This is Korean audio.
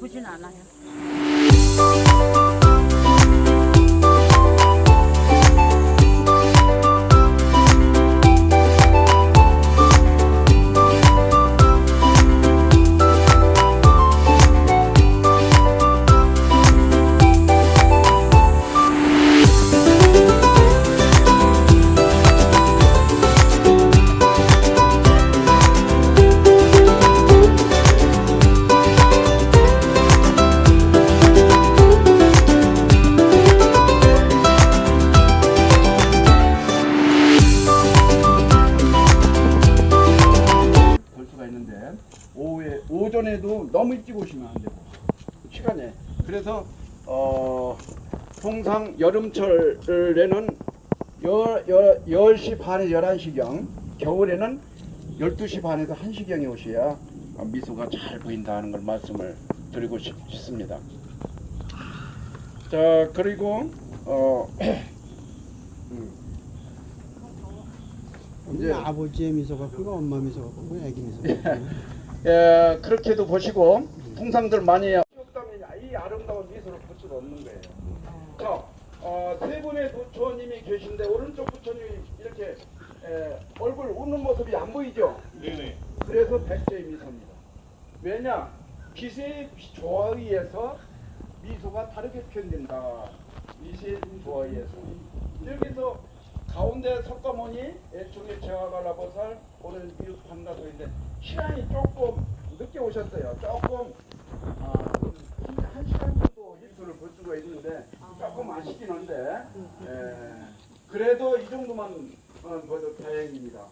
아프진 않아 오후에 오전에도 너무 일찍 오시면 안 되고 시간에 그래서 어 통상 여름철에는 열, 열, 10시 반에 11시경 겨울에는 12시 반에서 1시경에 오셔야 미소가 잘 보인다는 걸 말씀을 드리고 싶, 싶습니다. 자 그리고 어 음. 이제 아버지의 미소가 크고 엄마 미소가 크고 애기 미소가 크고 예, 그렇게도 보시고 통상들 많이. 이 아름다운 미소를 볼 수가 없는 거예요. 자, 어, 세 분의 부처님이 계신데 오른쪽 부처님이 이렇게 에, 얼굴 웃는 모습이 안 보이죠? 네네. 그래서 백제의 미소입니다. 왜냐? 빛의 조화에 의해서 미소가 다르게 표현된다. 빛의 조화에 의해서. 여기서 가운데 석가모니 애초에 제화갈라보살 오늘 미륵 판다소인데 시간이 조금 늦게 오셨어요. 조금 아, 한, 한 시간 정도 일수를 볼 수가 있는데 조금 아쉽긴 한데 예, 그래도 이 정도만 어, 봐도 다행입니다.